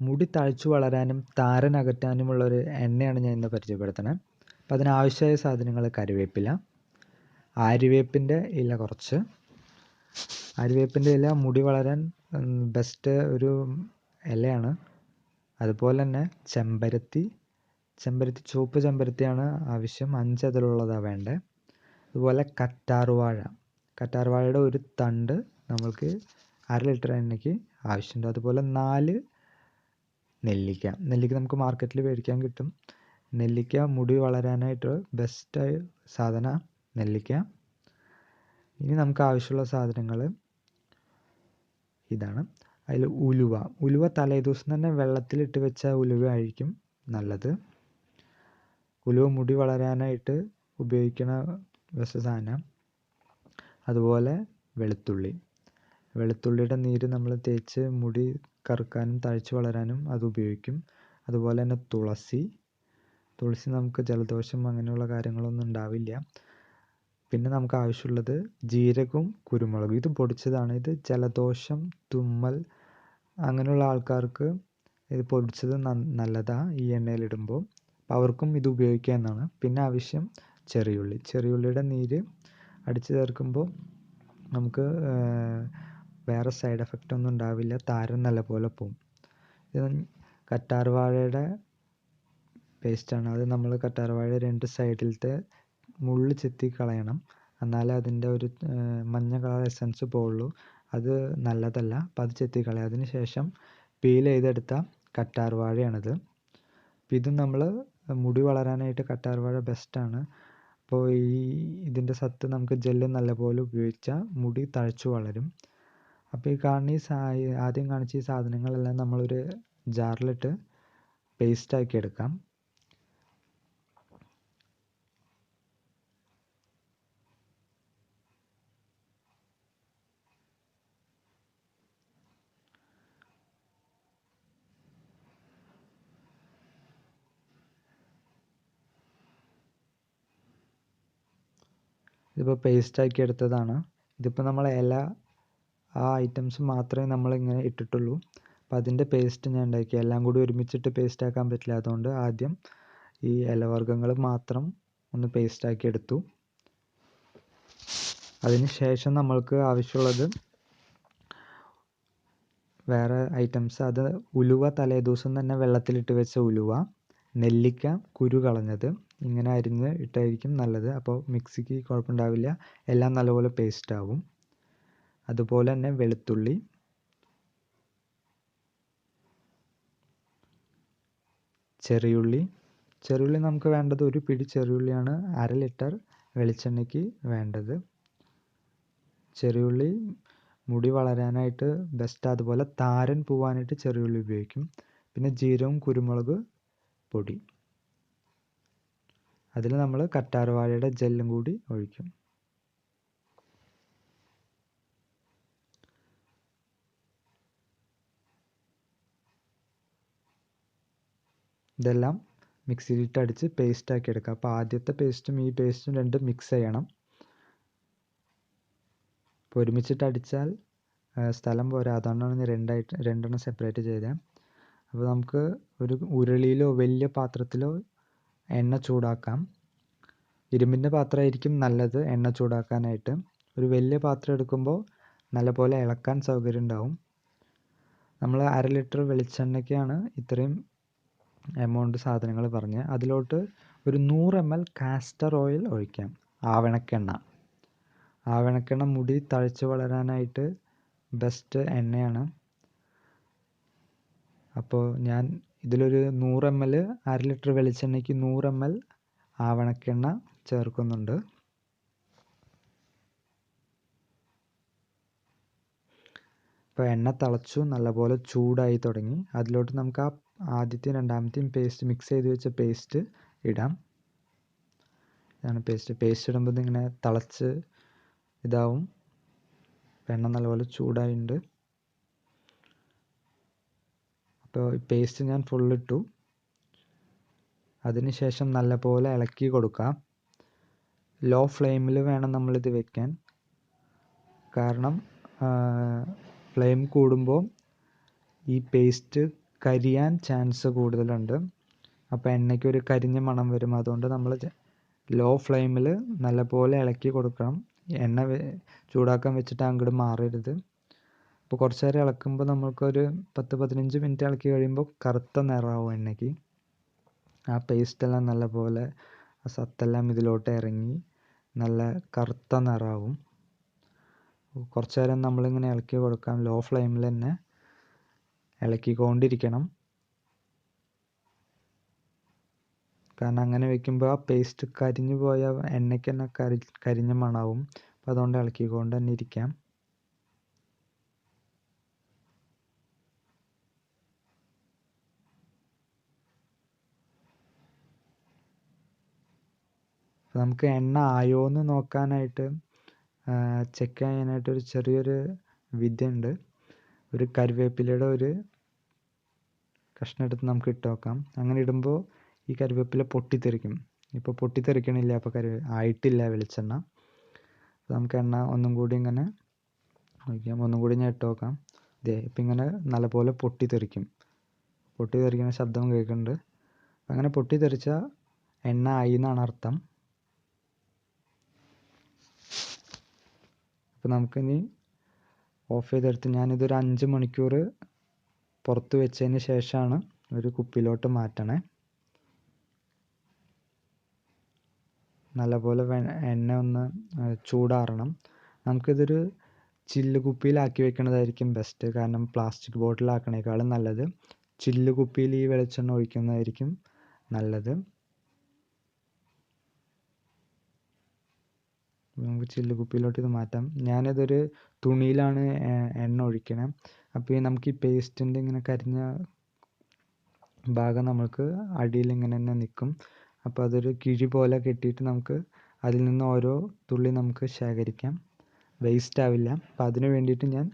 മുടി തഴച്ചു വളരാനും താരൻ അകറ്റാനുമുള്ള ഒരു എണ്ണയാണ് ഞാൻ ഇന്ന് പരിചയപ്പെടുത്തുന്നത്. അപ്പോൾ അതിനാവശ്യമായ സാധനങ്ങൾ കരുവേപ്പില ആര്യവേപ്പിന്റെ ഇല കുറച്ച്. ആര്യവേപ്പിന്റെ ഇല മുടി വളരാൻ ബെസ്റ്റ് ഒരു ഇലയാണ്. അതുപോലെ തന്നെ ചെമ്പരത്തി. ചെമ്പരത്തി ചുവപ്പ് ചെമ്പരത്തിയാണ് ആവശ്യം. അഞ്ച് അതിലുള്ളതാണ് വേണ്ടത് അതുപോലെ കറ്റാർവാഴ. കറ്റാർവാഴയുടെ ഒരു തണ്ട് നമ്മൾക്ക് അര ലിറ്റർ എണ്ണയ്ക്ക് ആവശ്യമുണ്ട്. അതുപോലെ നാല് നെല്ലിക്ക. നെല്ലിക്ക നമുക്ക് മാർക്കറ്റിൽ മേടിക്കാൻ കിട്ടും. നെല്ലിക്ക മുടി വളരാനായിട്ട് ബെസ്റ്റ് സാധന നെല്ലിക്ക. ഇനി നമുക്ക് ആവശ്യമുള്ള സാധനങ്ങൾ ഇതാണ്. അതിൽ ഉലുവ. ഉലുവ തലേദിവസം തന്നെ വെള്ളത്തിലിട്ട് വെച്ച ഉലുവ ആയിരിക്കും നല്ലത്. ഉലുവ മുടി വളരാനായിട്ട് ഉപയോഗിക്കുന്ന ബെസ്റ്റ് സാധനം. അതുപോലെ വെളുത്തുള്ളി. വെളുത്തുള്ളിയുടെ നീര് നമ്മൾ തേച്ച് മുടി കറുക്കാനും തഴച്ച് വളരാനും അത് ഉപയോഗിക്കും. അതുപോലെ തന്നെ തുളസി. തുളസി നമുക്ക് ജലദോഷം അങ്ങനെയുള്ള കാര്യങ്ങളൊന്നും ഉണ്ടാവില്ല. പിന്നെ നമുക്ക് ആവശ്യമുള്ളത് ജീരകവും കുരുമുളകും. ഇത് പൊടിച്ചതാണ്. ഇത് ജലദോഷം തുമ്മൽ അങ്ങനെയുള്ള ആൾക്കാർക്ക് ഇത് പൊടിച്ചത് നല്ലതാണ് ഈ എണ്ണയിലിടുമ്പോൾ അപ്പോൾ അവർക്കും ഇത് ഉപയോഗിക്കാവുന്നതാണ് പിന്നെ ആവശ്യം ചെറിയുള്ളി. ചെറിയുള്ളിയുടെ നീര് അടിച്ച് ചേർക്കുമ്പോൾ നമുക്ക് വേറെ സൈഡ് എഫക്റ്റ് ഒന്നും ഉണ്ടാവില്ല. താരൻ നല്ലപോലെ പോവും. ഇത് കറ്റാർവാഴയുടെ പേസ്റ്റാണ് അത് നമ്മൾ കറ്റാർവാഴ രണ്ട് സൈഡിലത്തെ മുള്ള് ചെത്തി കളയണം. എന്നാലേ അതിന്റെ ഒരു മഞ്ഞ കളർ എസൻസ് പോവുള്ളൂ. അത് നല്ലതല്ല. അപ്പോൾ അത് ചെത്തി കളയുക അതിന് ശേഷം പീൽ ചെയ്തെടുത്ത കറ്റാർവാഴയാണിത് അപ്പോൾ ഇത് നമ്മൾ മുടി വളരാനായിട്ട് കറ്റാർവാഴ ബെസ്റ്റാണ് അപ്പോൾ ഈ ഇതിന്റെ സത്ത് നമുക്ക് ജെല്ല് നല്ലപോലെ ഉപയോഗിച്ചാൽ മുടി തഴച്ചു വളരും. അപ്പോൾ ഈ കാണുന്ന ഈ സാ ആദ്യം കാണിച്ച ഈ സാധനങ്ങളെല്ലാം നമ്മളൊരു ജാറിലിട്ട് പേസ്റ്റാക്കി എടുക്കാം. ഇതിപ്പോൾ പേസ്റ്റാക്കി എടുത്തതാണ്. ഇതിപ്പോൾ നമ്മൾ ഇല ആ ഐറ്റംസ് മാത്രമേ നമ്മളിങ്ങനെ ഇട്ടിട്ടുള്ളൂ. അപ്പം അതിന്റെ പേസ്റ്റ് ഞാൻ ഉണ്ടാക്കി. എല്ലാം കൂടി ഒരുമിച്ചിട്ട് പേസ്റ്റ് ആക്കാൻ പറ്റില്ല. അതുകൊണ്ട് ആദ്യം ഈ ഇലവർഗങ്ങൾ മാത്രം ഒന്ന് പേസ്റ്റ് ആക്കി എടുത്തു. അതിന് ശേഷം നമ്മൾക്ക് ആവശ്യമുള്ളത് വേറെ ഐറ്റംസ് അത് ഉലുവ തലേദിവസം തന്നെ വെള്ളത്തിലിട്ട് വെച്ച ഉലുവ നെല്ലിക്ക കുരു കളഞ്ഞത്. ഇങ്ങനെ അരിഞ്ഞ് ഇട്ടായിരിക്കും നല്ലത്. അപ്പോൾ മിക്സിക്ക് കുഴപ്പമുണ്ടാവില്ല. എല്ലാം നല്ലപോലെ പേസ്റ്റ് ആവും. അതുപോലെ തന്നെ വെളുത്തുള്ളി. ചെറിയുള്ളി. ചെറിയുള്ളി നമുക്ക് വേണ്ടത് ഒരു പിടി ചെറിയുള്ളിയാണ്. അര ലിറ്റർ വെളിച്ചെണ്ണയ്ക്ക് വേണ്ടത്. ചെറിയുള്ളി മുടി വളരാനായിട്ട് ബെസ്റ്റ് അതുപോലെ താരൻ പോവാനായിട്ട് ചെറിയുള്ളി ഉപയോഗിക്കും. പിന്നെ ജീരകവും കുരുമുളക് പൊടി. അതിൽ നമ്മൾ കറ്റാർവാഴയുടെ ജെല്ലും കൂടി ഒഴിക്കും. ഇതെല്ലാം മിക്സിയിലിട്ട് അടിച്ച് പേസ്റ്റ് ആക്കി എടുക്കുക അപ്പോൾ ആദ്യത്തെ പേസ്റ്റും ഈ പേസ്റ്റും രണ്ടും മിക്സ് ചെയ്യണം. അപ്പോൾ ഒരുമിച്ചിട്ട് അടിച്ചാൽ സ്ഥലം പോരാ. അതുകൊണ്ടാണ് ഞാൻ രണ്ടായിട്ട് രണ്ടെണ്ണം സെപ്പറേറ്റ് ചെയ്തത് അപ്പോൾ നമുക്ക് ഒരു ഉരുളിയിലോ വലിയ പാത്രത്തിലോ എണ്ണ ചൂടാക്കാം. ഇരുമ്പിന്റെ പാത്രമായിരിക്കും നല്ലത് എണ്ണ ചൂടാക്കാനായിട്ട്. ഒരു വലിയ പാത്രം എടുക്കുമ്പോൾ നല്ലപോലെ ഇളക്കാൻ സൗകര്യം ഉണ്ടാവും. നമ്മൾ അര ലിറ്റർ വെളിച്ചെണ്ണയ്ക്കാണ് ഇത്രയും എമൗണ്ട് സാധനങ്ങൾ പറഞ്ഞ് അതിലോട്ട് ഒരു നൂറ് എം എൽ കാസ്റ്റർ ഓയിൽ ഒഴിക്കാം. ആവണക്കെണ്ണ. ആവണക്കെണ്ണ മുടി തഴച്ച് വളരാനായിട്ട് ബെസ്റ്റ് എണ്ണയാണ്. അപ്പോൾ ഞാൻ ഇതിലൊരു നൂറ് എം എൽ അര ലിറ്റർ വെളിച്ചെണ്ണയ്ക്ക് നൂറ് എം എൽ ആവണക്കെണ്ണ ചേർക്കുന്നുണ്ട്. ഇപ്പോൾ എണ്ണ തിളച്ചു നല്ലപോലെ ചൂടായി തുടങ്ങി. അതിലോട്ട് നമുക്ക് ആ ആദ്യത്തെയും രണ്ടാമത്തെയും പേസ്റ്റ് മിക്സ് ചെയ്ത് വെച്ച പേസ്റ്റ് ഇടാം. ഇതാണ് പേസ്റ്റ് പേസ്റ്റ് ഇടുമ്പോൾ ഇതിങ്ങനെ തിളച്ച് ഇതാവും. എണ്ണ നല്ലപോലെ ചൂടായിട്ടുണ്ട് അപ്പോൾ പേസ്റ്റ് ഞാൻ ഫുള്ളിട്ടു അതിനുശേഷം നല്ലപോലെ ഇളക്കി കൊടുക്കാം. ലോ ഫ്ലെയിമിൽ വേണം നമ്മളിത് വെക്കാൻ. കാരണം ഫ്ലെയിം കൂടുമ്പോൾ ഈ പേസ്റ്റ് കരിയാൻ ചാൻസ് കൂടുതലുണ്ട്. അപ്പോൾ എണ്ണയ്ക്ക് ഒരു കരിഞ്ഞ മണം വരും. അതുകൊണ്ട് നമ്മൾ ലോ ഫ്ലെയിമിൽ നല്ലപോലെ ഇളക്കി കൊടുക്കണം. എണ്ണ ചൂടാക്കാൻ വെച്ചിട്ട് അങ്ങോട്ട് മാറരുത്. അപ്പോൾ കുറച്ച് നേരം ഇളക്കുമ്പോൾ നമ്മൾക്കൊരു പത്ത് പതിനഞ്ച് മിനിറ്റ് ഇളക്കി കഴിയുമ്പോൾ കറുത്ത നിറമാവും എണ്ണയ്ക്ക്. ആ പേസ്റ്റെല്ലാം നല്ലപോലെ ആ സത്തെല്ലാം ഇതിലോട്ട് ഇറങ്ങി നല്ല കറുത്ത നിറമാവും കുറച്ച് നേരം നമ്മളിങ്ങനെ ഇളക്കി കൊടുക്കാം. ലോ ഫ്ലെയിമിൽ തന്നെ ഇളക്കിക്കൊണ്ടിരിക്കണം. കാരണം അങ്ങനെ വെക്കുമ്പോൾ ആ പേസ്റ്റ് കരിഞ്ഞു പോയ എണ്ണയ്ക്ക് തന്നെ കരി കരിഞ്ഞ മണാവും. അപ്പോൾ അതുകൊണ്ട് ഇളക്കിക്കൊണ്ട് തന്നെ ഇരിക്കാം നമുക്ക് എണ്ണ ആയോ എന്ന് നോക്കാനായിട്ട് ചെക്ക് ചെയ്യാനായിട്ട് ഒരു ചെറിയൊരു വിദ്യ ഉണ്ട്. ഒരു കറിവേപ്പിലയുടെ ഒരു കഷ്ണം എടുത്ത് നമുക്ക് ഇട്ട് നോക്കാം. അങ്ങനെ ഇടുമ്പോൾ ഈ കറിവേപ്പില പൊട്ടിത്തെറിക്കും. ഇപ്പോൾ പൊട്ടിത്തെറിക്കണില്ല. അപ്പോൾ കറി ആയിട്ടില്ല വെളിച്ചെണ്ണ. അപ്പോൾ നമുക്ക് എണ്ണ ഒന്നും കൂടി ഇങ്ങനെ ഒഴിക്കാം. ഒന്നും കൂടി ഞാൻ ഇട്ട് നോക്കാം. ഇതേ ഇപ്പം ഇങ്ങനെ നല്ലപോലെ പൊട്ടിത്തെറിക്കും. പൊട്ടിത്തെറിക്കുന്ന ശബ്ദം കേൾക്കുന്നുണ്ട്. അങ്ങനെ പൊട്ടിത്തെറിച്ച എണ്ണ ആയി എന്നാണ് അർത്ഥം. അപ്പോൾ നമുക്കിനി ഓഫ് ചെയ്തെടുത്ത് ഞാനിതൊരു അഞ്ച് മണിക്കൂർ പുറത്ത് വെച്ചതിന് ശേഷമാണ് ഒരു കുപ്പിയിലോട്ട് മാറ്റണേ. നല്ലപോലെ എണ്ണ ഒന്ന് ചൂടാറണം. നമുക്കിതൊരു ചില്ല് കുപ്പിയിലാക്കി വെക്കുന്നതായിരിക്കും ബെസ്റ്റ് കാരണം പ്ലാസ്റ്റിക് ബോട്ടിലാക്കണേക്കാളും നല്ലത്. ചില്ല് കുപ്പിയിൽ ഈ വെളിച്ചെണ്ണ ഒഴിക്കുന്നതായിരിക്കും നല്ലത്. നമുക്ക് ചില്ല് കുപ്പിയിലോട്ട് ഇത് മാറ്റാം. ഞാനിതൊരു തുണിയിലാണ് എണ്ണ ഒഴിക്കണേ. അപ്പോൾ ഈ നമുക്ക് ഈ പേസ്റ്റിന്റെ ഇങ്ങനെ കരിഞ്ഞ ഭാഗം നമുക്ക് അടിയിൽ ഇങ്ങനെ തന്നെ നിൽക്കും. അപ്പോൾ അതൊരു കിഴി പോലെ കെട്ടിയിട്ട് നമുക്ക് അതിൽ നിന്ന് ഓരോ തുള്ളി നമുക്ക് ശേഖരിക്കാം. വേസ്റ്റ് ആവില്ല. അപ്പോൾ അതിന് വേണ്ടിയിട്ട് ഞാൻ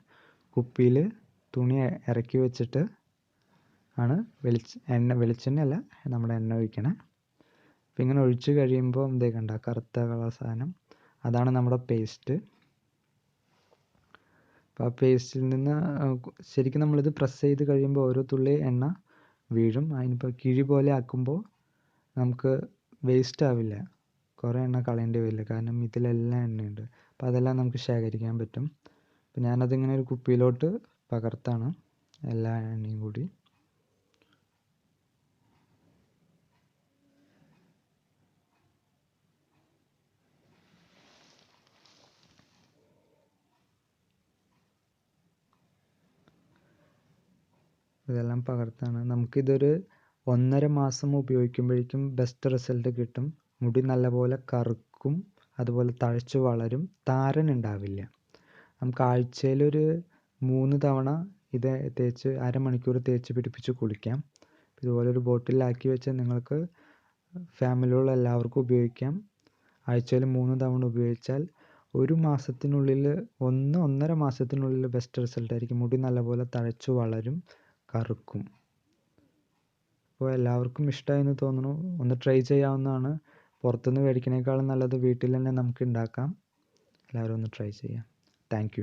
കുപ്പിയിൽ തുണി ഇറക്കി വെച്ചിട്ട് ആണ് വെളിച്ച എണ്ണ വെളിച്ചെണ്ണ അല്ല നമ്മുടെ എണ്ണ ഒഴിക്കണേ. ഇങ്ങനെ ഒഴിച്ച് കഴിയുമ്പോൾ എന്തേ കണ്ട? കറുത്ത കളർ സാധനം. അതാണ് നമ്മുടെ പേസ്റ്റ്. അപ്പോൾ ആ പേസ്റ്റിൽ നിന്ന് ശരിക്കും നമ്മളിത് പ്രസ് ചെയ്ത് കഴിയുമ്പോൾ ഓരോ തുള്ളി എണ്ണ വീഴും. അതിനിപ്പോൾ കിഴി പോലെ ആക്കുമ്പോൾ നമുക്ക് വേസ്റ്റ് ആവില്ല. കുറേ എണ്ണ കളയേണ്ടി വരില്ല. കാരണം ഇതിലെല്ലാം എണ്ണയുണ്ട്. അപ്പോൾ അതെല്ലാം നമുക്ക് ശേഖരിക്കാൻ പറ്റും. അപ്പോൾ ഞാനതിങ്ങനെ ഒരു കുപ്പിയിലോട്ട് പകർത്താണ് എല്ലാ എണ്ണയും കൂടി. ഇതെല്ലാം പകർത്താണ്. നമുക്കിതൊരു ഒന്നര മാസം ഉപയോഗിക്കുമ്പോഴേക്കും ബെസ്റ്റ് റിസൾട്ട് കിട്ടും. മുടി നല്ലപോലെ കറുക്കും അതുപോലെ തഴച്ചു വളരും താരൻ ഉണ്ടാവില്ല. നമുക്ക് ആഴ്ചയിലൊരു മൂന്ന് തവണ ഇത് തേച്ച് അരമണിക്കൂർ തേച്ച് പിടിപ്പിച്ച് കുളിക്കാം. ഇതുപോലെ ഒരു ബോട്ടിലാക്കി വെച്ച് നിങ്ങൾക്ക് ഫാമിലിയിലുള്ള എല്ലാവർക്കും ഉപയോഗിക്കാം. ആഴ്ചയിൽ മൂന്ന് തവണ ഉപയോഗിച്ചാൽ ഒരു മാസത്തിനുള്ളിൽ ഒന്ന് ഒന്നര മാസത്തിനുള്ളിൽ ബെസ്റ്റ് റിസൾട്ട് ആയിരിക്കും. മുടി നല്ലപോലെ തഴച്ചു വളരും. കറുക്കും. അപ്പോൾ എല്ലാവർക്കും ഇഷ്ടമായി എന്ന് തോന്നുന്നു. ഒന്ന് ട്രൈ ചെയ്യാവുന്നതാണ്. പുറത്തുനിന്ന് മേടിക്കുന്നതിനേക്കാളും നല്ലത് വീട്ടിൽ തന്നെ നമുക്ക് ഉണ്ടാക്കാം. എല്ലാവരും ഒന്ന് ട്രൈ ചെയ്യാം. താങ്ക്